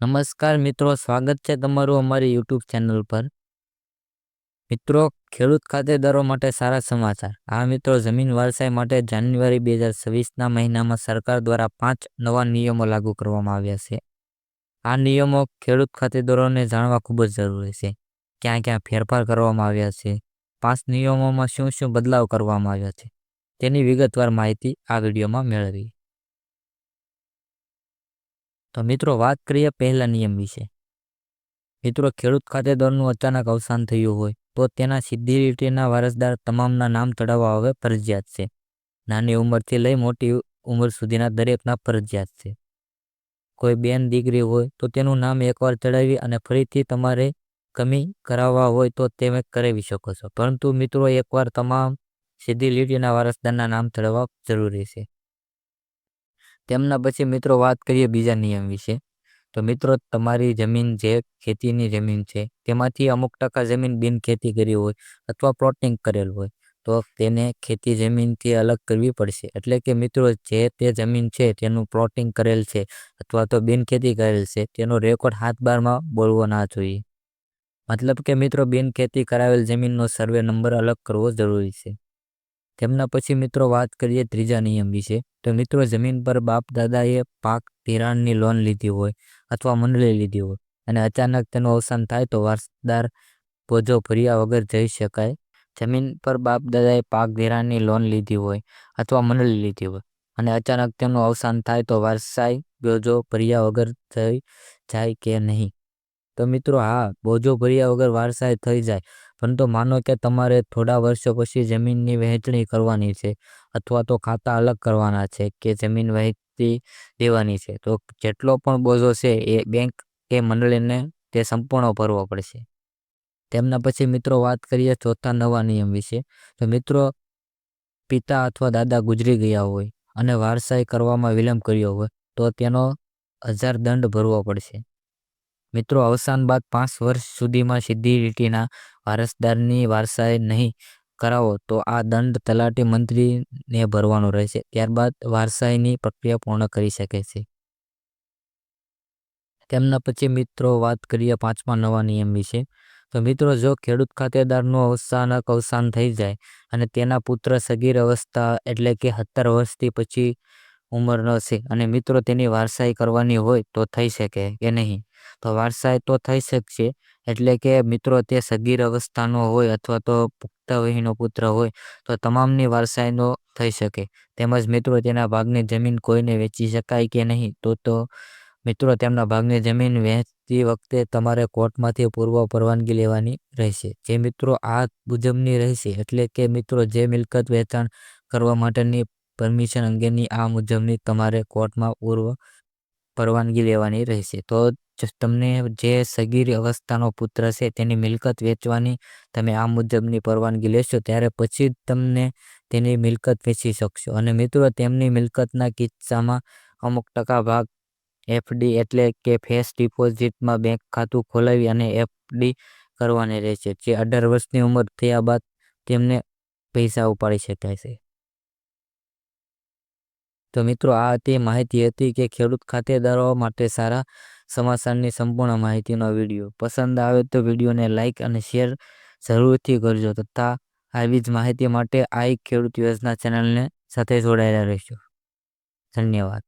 નમસ્કાર મિત્રો, સ્વાગત છે તમારું અમારી યુટ્યુબ ચેનલ પર. મિત્રો, ખેડૂત ખાતેદારો માટે સારા સમાચાર. આ મિત્રો, જમીન વારસાઈ માટે જાન્યુઆરી બે હજાર છવ્વીસના મહિનામાં સરકાર દ્વારા પાંચ નવા નિયમો લાગુ કરવામાં આવ્યા છે. આ નિયમો ખેડૂત ખાતેદારોને જાણવા ખૂબ જ જરૂરી છે. ક્યાં ક્યાં ફેરફાર કરવામાં આવ્યા છે? પાંચ નિયમોમાં શું શું બદલાવ કરવામાં આવ્યા છે? તેની વિગતવાર માહિતી આ વિડીયોમાં મેળવી તો મિત્રો, વાત કરીએ પહેલા નિયમ વિશે. મિત્રો, ખેડૂત ખાતેદારનું અચાનક અવસાન થયું હોય, તો તેના સીધી રીતેના વારસદાર તમામના નામ ચડાવવા હવે ફરજિયાત છે. નાની ઉંમરથી લઈ મોટી ઉંમર સુધીના દરેકના ફરજિયાત છે. કોઈ બેન દીકરી હોય, તો તેનું નામ એકવાર ચડાવી અને ફરીથી તમારે કમી કરાવવા હોય, તો તમે કરાવી શકો છો. પરંતુ મિત્રો, એકવાર તમામ સીધી લીટીના વારસદારના નામ ચડાવવા જરૂરી છે. તેમના પછી મિત્રો વાત કરીએ બીજા નિયમ વિશે. તો મિત્રો, તમારી જમીન જે ખેતીની જમીન છે, તેમાંથી અમુક ટકા જમીન બિન ખેતી કરી હોય અથવા પ્લોટિંગ કરેલ હોય, તો તેને ખેતી જમીનથી અલગ કરવી પડશે. એટલે કે મિત્રો, જે તે જમીન છે તેનું પ્લોટિંગ કરેલ છે અથવા તો બિન ખેતી કરેલ છે, તેનો રેકોર્ડ હાથ બારમાં બોલવો ના જોઈએ. મતલબ કે મિત્રો, બિન ખેતી કરાવેલ જમીનનો સર્વે નંબર અલગ કરવો જરૂરી છે. તેમના પછી મિત્રો વાત કરીએ ત્રીજા નિયમ વિશે. તો મિત્રો જમીન પર બાપ દાદાએ પાક ધિરાણની લોન લીધી હોય અથવા મંડળી લીધી હોય અને અચાનક તેનું અવસાન થાય તો વારસદાર બોજો ભર્યા વગર જઈ શકાય. જમીન પર બાપ દાદાએ પાક ધિરાણની લોન લીધી હોય અથવા મંડળી લીધી હોય અને અચાનક તેમનું અવસાન થાય તો વારસાઈ બોજો ભર્યા વગર થઈ જાય કે નહીં? તો મિત્રો હા, બોજો ભર્યા વગર વારસાઈ થઈ જાય પરંતુ માનો કે તમારે થોડા વર્ષો પછી જમીનની વહેંચણી કરવાની છે અથવા તો ખાતા અલગ કરવાના છે કે જમીન વહેંચી દેવાની છે, તો જેટલો પણ બોજો છે એ બેંક કે મંડળીને તે સંપૂર્ણ ભરવો પડશે. તેમના પછી મિત્રો વાત કરીએ ચોથા નવા નિયમ વિશે, તો મિત્રો પિતા અથવા દાદા ગુજરી ગયા હોય અને વારસાઈ કરવામાં વિલંબ કર્યો હોય, તો તેનો હજાર દંડ ભરવો પડશે. મિત્રો, અવસાન બાદ પાંચ વર્ષ સુધીમાં સીધી લીટીના વારસદારની વારસાઈ નહીં કરાવો તો આ દંડ તલાટી મંત્રીને ભરવાનો રહેશે. ત્યારબાદ વારસાઈની પ્રક્રિયા પૂર્ણ કરી શકે છે. તેમના પછી મિત્રો, વાત કરીએ પાંચમા નવા નિયમ વિશે. તો મિત્રો, જો ખેડૂત ખાતેદારનું અવસાનક અવસાન થઈ જાય અને તેના પુત્ર સગીર અવસ્થા એટલે કે સત્તર વર્ષથી પછી ઉંમરનો છે અને મિત્રો, તેની વારસાઈ કરવાની હોય તો થઈ શકે કે નહીં? તો વારસાઈ તો થઈ શકશે. એટલે કે મિત્રો તે સગીર અવસ્થાનો હોય અથવા તો પુખ્ત વયનો પુત્ર હોય, તો તમામની વારસાઈનો થઈ શકે. તેમજ મિત્રો તેના ભાગની જમીન કોઈને વેચી શકાય કે નહીં, તો તો મિત્રો તેમના ભાગની જમીન વહેંચતી વખતે તમારે કોર્ટમાંથી પૂર્વ પરવાનગી લેવાની રહેશે. જે મિત્રો આ મુજબની રહેશે, એટલે કે મિત્રો જે મિલકત વેચાણ કરવા માટેની પરમિશન અંગેની આ મુજબની તમારે કોર્ટમાં પૂર્વ પરવાનગી લેવાની રહેશે. તો તમને જે સગીર અવસ્થાનો પુત્ર છે તેની મિલકત વેચવાની તમે આ મુજબની પરવાનગી લેશો, ત્યારે પછી તમને તેની મિલકત વેચી શકશો. અને મિત્રો, તેમની મિલકતના કિસ્સામાં અમુક ટકા ભાગ એફડી એટલે કે ફેસ ડિપોઝિટમાં બેંક ખાતું ખોલાવી અને એફડી કરવાની રહેશે જે અઢાર વર્ષની ઉંમર થયા બાદ તેમને પૈસા ઉપાડી શકાય છે. તો મિત્રો, આ તે માહિતી હતી કે ખેડૂત ખાતેદારો માટે સારા સમાચારની સંપૂર્ણ માહિતીનો વીડિયો. પસંદ આવે તો વિડીયોને લાઇક અને શેર જરૂરથી કરજો. તથા આવી જ માહિતી માટે આ ખેડૂત યોજના ચેનલને સાથે જોડાયેલા રહેશો. ધન્યવાદ.